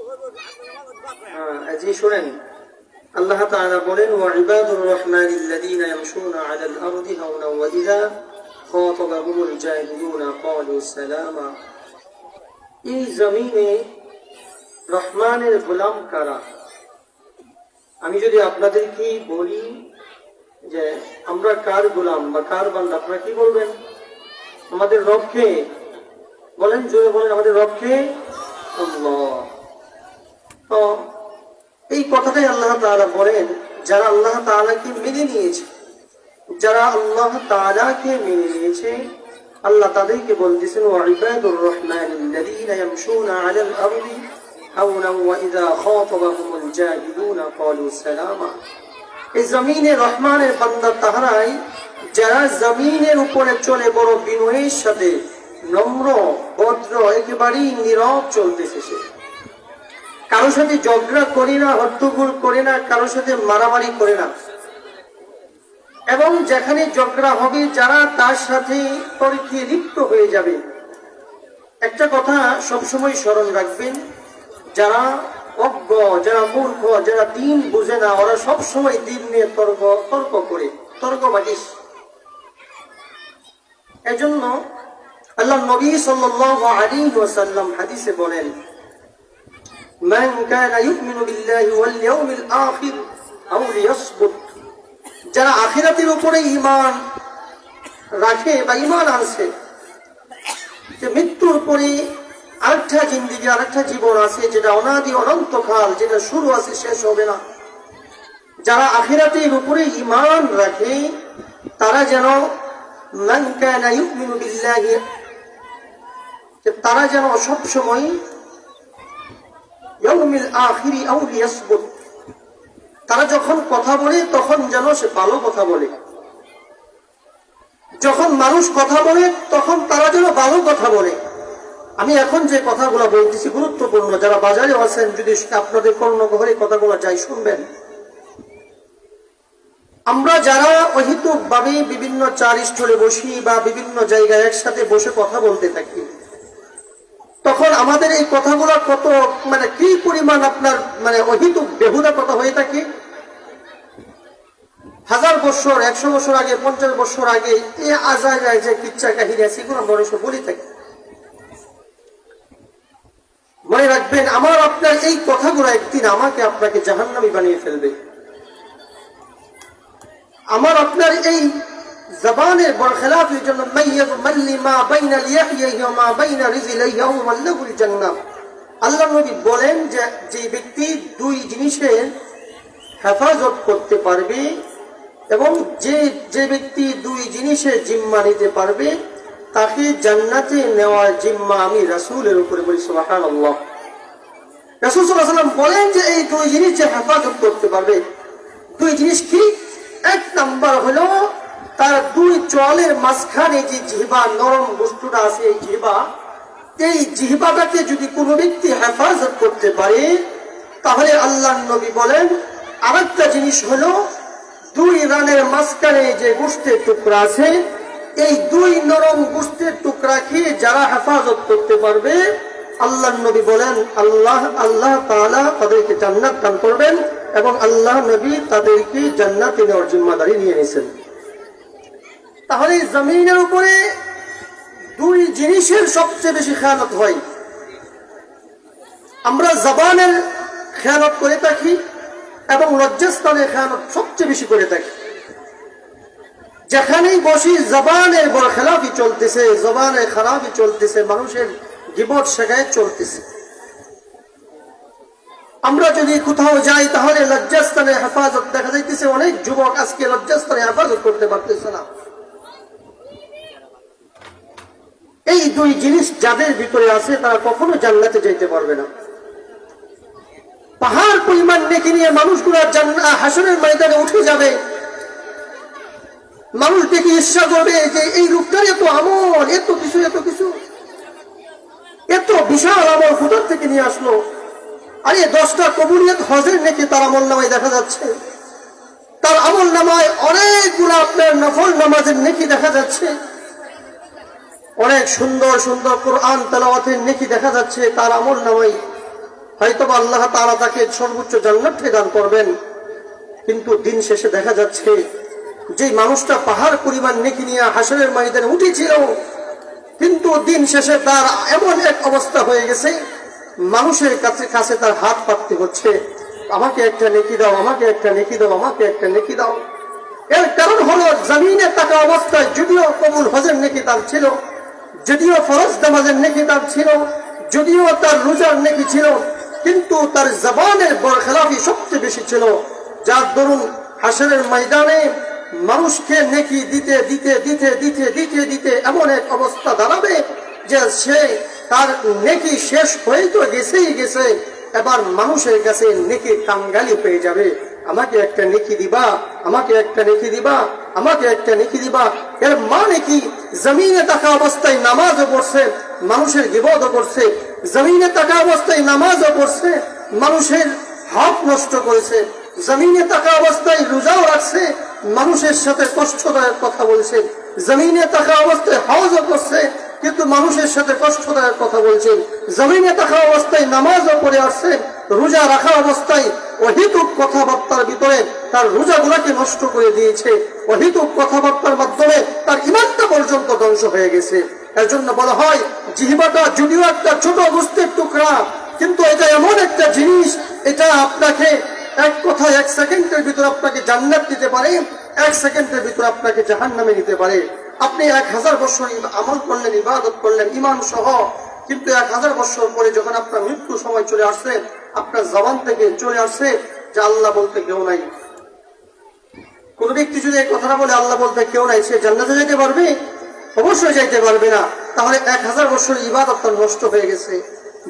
হ্যাঁ, রহমানের গোলাম কারা? আমি যদি আপনাদের কি বলি যে, আমরা কার গোলাম বা কার বান্দা? আপনারা কি বলবেন? আমাদের রক্ষে বলেন, জোরে বলেন, আমাদের রক্ষে আল্লাহ। এই কথাটাই আল্লাহ তাআলা বলেন যারা আল্লাহ তাআলাকে মেনে নিয়েছে যারা আল্লাহ তাআলাকে মেনে নিয়েছে আল্লাহ তাদেরকে বলতেছেন ওয়াইবাদুর রহমান الذين يمشون على الأرض هونا وإذا خاطبهم الجاهلون قالوا سلاما এই জমিনে রহমানের বান্দা তাহারাই যারা জমিনের উপরে চলে বড় বিনয়ের সাথে নম্র ভদ্র একেবারেই নীরব চলতেছে সে কারও সাথে ঝগড়া করি না, হট্টগোল করি না কারোর সাথে মারামারি করে না। এবং যেখানে ঝগড়া হবে, যারা তার সাথে লিপ্ত হয়ে যাবে। একটা কথা সবসময় স্মরণ রাখবেন, যারা অজ্ঞ, যারা মূর্খ, যারা দিন বুঝে না, ওরা সবসময় দিন নিয়ে তর্ক তর্ক করে, তর্ক বাজিস এজন্য আল্লাহ নবী ওয়াসাল্লাম হাদিসে বলেন من كان يؤمن بالله واليوم الآخر أو ليصبر যারা আখিরাতের উপরে ইমান রাখে বা ইমান আনছে যে মৃত্যুর পরে আরেকটা জিন্দিগি আরেকটা জীবন আছে যেটা অনাদি অনন্তকাল যেটা শুরু আছে শেষ হবে না যারা আখিরাতের উপরে ইমান রাখে তারা যেন মান কানা ইউমিনু বিল্লাহি যে তারা যেন সবসময় তারা যখন কথা বলে, তখন যেন সে ভালো কথা বলে। যখন মানুষ কথা বলে, তখন তারা যেন ভালো কথা বলে। আমি এখন যে কথাগুলো বলতেছি গুরুত্বপূর্ণ, যারা বাজারে আছেন, যদি আপনাদের কোনো ঘরে কথাগুলো যাই শুনবেন। আমরা যারা অহিতুক ভাবে বিভিন্ন চার স্থলে বসি বা বিভিন্ন জায়গায় একসাথে বসে কথা বলতে থাকি তখন আমাদের এই কথাগুলো কত মানে কি পরিমাণ আপনার মানে অহিতুক বেহুদা কথা হয়ে থাকে? হাজার বছর, একশো বছর আগে, পঞ্চাশ বছর আগে, এ আজায় যে কিচ্ছা কাহিনী আছে, এগুলো সব বলে থাকি। মনে রাখবেন, আমার আপনার এই কথাগুলো একদিন আমাকে আপনাকে জাহান্নামি বানিয়ে ফেলবে। আমার আপনার এই জবানের বরখেলাফের জন্য মাইয়াব মাল্লি মা বাইনা ওয়া মা বাইনা রিজলিহি ওয়া মাল্লাহুল জান্নাহ। আল্লাহ নবী বলেন যে যে ব্যক্তি দুই জিনিসের হেফাজত করতে পারবে এবং যে যে ব্যক্তি দুই জিনিসের জিম্মা নিতে পারবে, তাকে জান্নাতে নেওয়ার জিম্মা আমি রাসূলের উপরে বলি, সুবহানাল্লাহ। রাসূল সাল্লাল্লাহু আলাইহি ওয়াসাল্লাম বলেন যে এই দুই জিনিস যে হেফাজত করতে পারবে। দুই জিনিস কি? এক নাম্বার হলো তার দুই চলের মাঝখানে যে জিহবা, নরম বস্তুটা আছে এই জিহবা, এই জিহবাটাকে যদি কোনো ব্যক্তি হেফাজত করতে পারে, তাহলে আল্লাহ নবী বলেন, আরেকটা জিনিস হলো, দুই রানের মাঝখানে যে গোষ্ঠের টুকরা আছে, এই দুই নরম গোষ্ঠের টুকরাকে যারা হেফাজত করতে পারবে আল্লাহ নবী বলেন, আল্লাহ আল্লাহ তাআলা তাদেরকে জান্নাত দান করবেন এবং আল্লাহ নবী তাদেরকে জান্নাতে নেওয়ার জিম্মাদারি নিয়ে নিয়েছেন। তাহলে জমিনের উপরে দুই জিনিসের সবচেয়ে বেশি খেয়ালত হয়। আমরা জবানের খেয়ালত করে থাকি এবং লজ্জাস্থানের খেয়ালত সবচেয়ে বেশি করে থাকি। যেখানেই বসি জবানের বড় খেলাফি চলতেছে, জবানের খারাপই চলতেছে, মানুষের গিবট শেখায় চলতেছে। আমরা যদি কোথাও যাই তাহলে লজ্জাস্থানের হেফাজত দেখা যাইতেছে, অনেক যুবক আজকে লজ্জাস্থানে হেফাজত করতে পারতেছে না। এই দুই জিনিস যাদের ভিতরে আছে, তারা কখনো জান্নাতে যাইতে পারবে না। পাহাড় পরিমাণ নেকি নিয়ে মানুষগুলো হাসনের ময়দানে উঠে যাবে। মানুষ দেখে ইচ্ছা করবে যে, এই রূপটার এত আমল, এত কিছু এত কিছু। এত বিশাল আমল কোথার থেকে নিয়ে আসলো? আরে, দশটা কবুলিয়ত হজের নেকি তার আমল নামায় দেখা যাচ্ছে। তার আমল নামায় অনেকগুলো আপনার নফল নামাজের নেকি দেখা যাচ্ছে। অনেক সুন্দর সুন্দর কোরআন তেলাওয়াতের নেকি দেখা যাচ্ছে, তার আমল নামাই। হয়তো আল্লাহ তাআলা তাকে সর্বোচ্চ জান্নাতকে দান করবেন, কিন্তু দিন শেষে দেখা যাচ্ছে যে মানুষটা পাহাড় পরিমাণ নেকি নিয়ে হাসরের ময়দানে উঠেছিল, কিন্তু দিন শেষে তার এমন এক অবস্থা হয়ে গেছে, মানুষের কাছে কাছে তার হাত পাততে হচ্ছে, আমাকে একটা নেকি দাও, আমাকে একটা নেকি দাও, আমাকে একটা নেকি দাও। এর কারণ হলো, জমিনে থাকা অবস্থায় যদিও কবুল হজের নেকি তার ছিল যদিও ফরজ নামাজের নেকি তার ছিল, যদিও তার রোজার নেকি ছিল, কিন্তু তার জবানের বরখেলাফি সবচেয়ে বেশি ছিল। যার দরুন হাসরের ময়দানে মানুষকে নেকি দিতে দিতে দিতে দিতে দিতে দিতে এমন এক অবস্থা দাঁড়াবে যে সে তার নেকি শেষ হয়ে তো গেছেই গেছে, এবার মানুষের কাছে নেকি কাঙ্গালি পেয়ে যাবে। আমাকে একটা নেকি দিবা। আমাকে একটা নেকি দিবা, আমাকে একটা নেকি দিবা। এর মানে কি? জমিনে থাকা অবস্থায় নামাজও পড়ছে, মানুষের বিপদও করছে। জমিনে থাকা অবস্থায় নামাজও পড়ছে, মানুষের হক নষ্ট করেছে। জমিনে থাকা অবস্থায় রোজাও রাখছে, মানুষের সাথে কষ্টদায়ক কথা বলছে। জমিনে থাকা অবস্থায় হজও করছে, কিন্তু মানুষের সাথে কষ্টদায়ক কথা বলছেন জমিনে থাকা অবস্থায় নামাজও পড়ে আসছে রোজা রাখা অবস্থায় অহিতুক কথাবার্তার ভিতরে তার রোজাগুলাকে নষ্ট করে দিয়েছে। অহিতুক কথাবার্তার মাধ্যমে তার ইমানটা পর্যন্ত ধ্বংস হয়ে গেছে। এর জন্য বলা হয়, জিহিবাটা যদিও একটা ছোট গোষ্ঠীর টুকরা, কিন্তু এটা এমন একটা জিনিস, এটা আপনাকে এক কথায় এক সেকেন্ডের ভিতরে আপনাকে জান্নাত দিতে পারে, এক সেকেন্ডের ভিতরে আপনাকে জাহান নামে নিতে পারে। আপনি এক হাজার বছর আমল করলেন, ইবাদত করলেন ইমান সহ, কিন্তু এক হাজার বছর পরে যখন আপনার মৃত্যু সময় চলে আসছে আপনার জবান থেকে চলে আসছে যে আল্লাহ বলতে কেউ নাই। কোন ব্যক্তি যদি এই কথাটা বলে আল্লাহ বলতে কেউ নাই, সে জান্নাতে যেতে পারবে? অবশ্যই যাইতে পারবে না। তাহলে এক হাজার বছর ইবাদত তার নষ্ট হয়ে গেছে।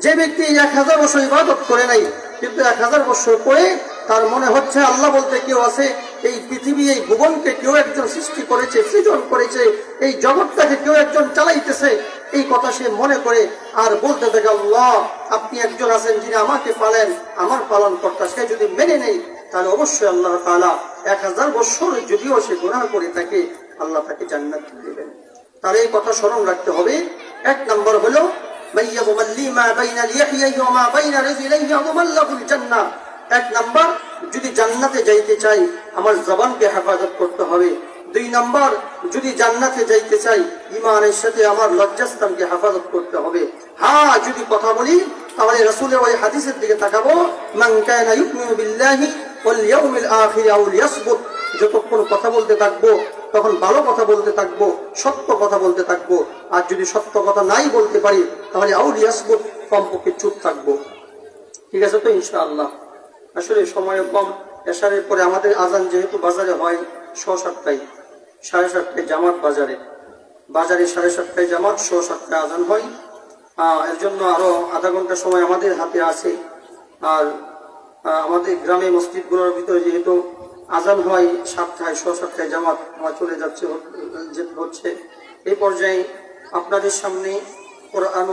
যে ব্যক্তি এক হাজার বছর ইবাদত করে নাই, কিন্তু এক হাজার বছর করে তার মনে হচ্ছে আল্লাহ বলতে কেউ আছে, এই পৃথিবী, এই ভুবনকে কেউ একজন সৃষ্টি করেছে, সৃজন করেছে, এই জগৎটাকে কেউ একজন চালাইতেছে। এই কথা সে মনে করে আর বলতে থাকে, আল্লাহ, আপনি একজন আছেন যিনি আমাকে পালেন, আমার পালন কর্তা সে যদি মেনে নেই তাহলে অবশ্যই আল্লাহ তাআলা এক হাজার বছর যদিও সে গুনাহ করে থাকে, আল্লাহ তাকে জান্নাত দেবেন। তাহলে এই কথা স্মরণ রাখতে হবে। এক নম্বর হলো এক নম্বর, যদি জান্নাতে যাইতে চাই, আমার জবানকে হেফাজত করতে হবে। দুই নম্বর, যদি জান্নাতে যাইতে চাই ইমানের সাথে আমার লজ্জাস্থানকে হেফাজত করতে হবে। হ্যাঁ যদি কথা বলি, তাহলে রাসূলের ওই হাদিসের দিকে তাকাবো যতক্ষণ কথা বলতে থাকব, তখন ভালো কথা বলতে থাকব, সত্য কথা বলতে থাকব। আর যদি সত্য কথা নাই বলতে পারি, তাহলে আউল ইয়াসবুত কমপক্ষে চুপ থাকব। ঠিক আছে তো, ইনশাআল্লাহ। আসলে সময় কম, এশারের পরে আমাদের আজান যেহেতু বাজারে হয় ছ সাতটায়। সাড়ে সাতটায় জামাত বাজারে। বাজারে সাড়ে সাতটায় জামাত ছ সাতটায় আজান হয়। এর জন্য আরও আধা ঘণ্টা সময় আমাদের হাতে আছে। আর আমাদের গ্রামে মসজিদগুলোর ভিতরে যেহেতু আজান হয় সাতটায় ছ সাতটায় জামাত আমার চলে যাচ্ছে, হচ্ছে এই পর্যায়ে আপনাদের সামনে কোরআন